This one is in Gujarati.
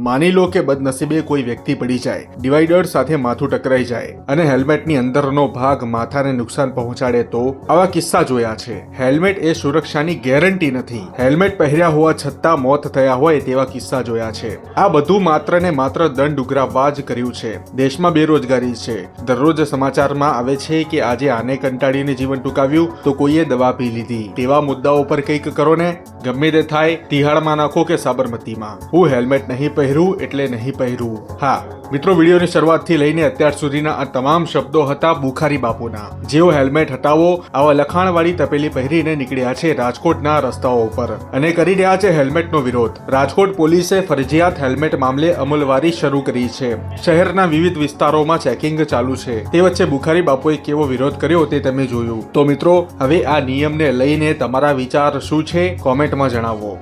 માની લો કે બદનસીબે કોઈ વ્યક્તિ પડી જાય, ડિવાઈડર સાથે માથું ટકરાઈ જાય અને હેલ્મેટની અંદરનો ભાગ માથાને નુકસાન પહોંચાડે તો આવા કિસ્સા જોયા છે. હેલ્મેટ એ સુરક્ષાની ગેરંટી નથી. હેલ્મેટ પહેર્યા હોવા છતાં મોત થયા હોય તેવા કિસ્સા જોયા છે. આ બધું માત્ર ને માત્ર દંડ ઉઘરાવવા જ કર્યું છે. દેશમાં બેરોજગારી છે. દરરોજ સમાચારમાં આવે છે કે આજે આને કંટાળીને જીવન ટૂંકાવ્યું, તો કોઈએ દવા પી લીધી. તેવા મુદ્દાઓ પર કંઈક કરો ને ગમે તે થાય, તિહાડમાં નાખો કે સાબરમતીમાં. હું હેલ્મેટ નહીં પહેરું, એટલે નહીં પહેરું. હા, મિત્રો, વિડીયોની શરૂઆતથી લઈને અત્યાર સુધીના આ તમામ શબ્દો હતા બુખારી બાપુના. જેઓ હેલ્મેટ હટાવો, આવા લખાણવાળી તપેલી પહેરીને નીકળ્યા છે રાજકોટના રસ્તાઓ ઉપર. અને કરી રહ્યા છે હેલ્મેટનો વિરોધ. રાજકોટ પોલીસે ફરજિયાત હેલ્મેટ મામલે અમલવારી શરૂ કરી છે. શહેરના વિવિધ વિસ્તારોમાં ચેકિંગ ચાલુ છે. તે વચ્ચે બુખારી બાપુએ કેવો વિરોધ કર્યો તે તમે જોયું. તો મિત્રો, હવે આ નિયમને લઈને તમારા વિચાર શું છે? કોમેન્ટમાં જણાવો.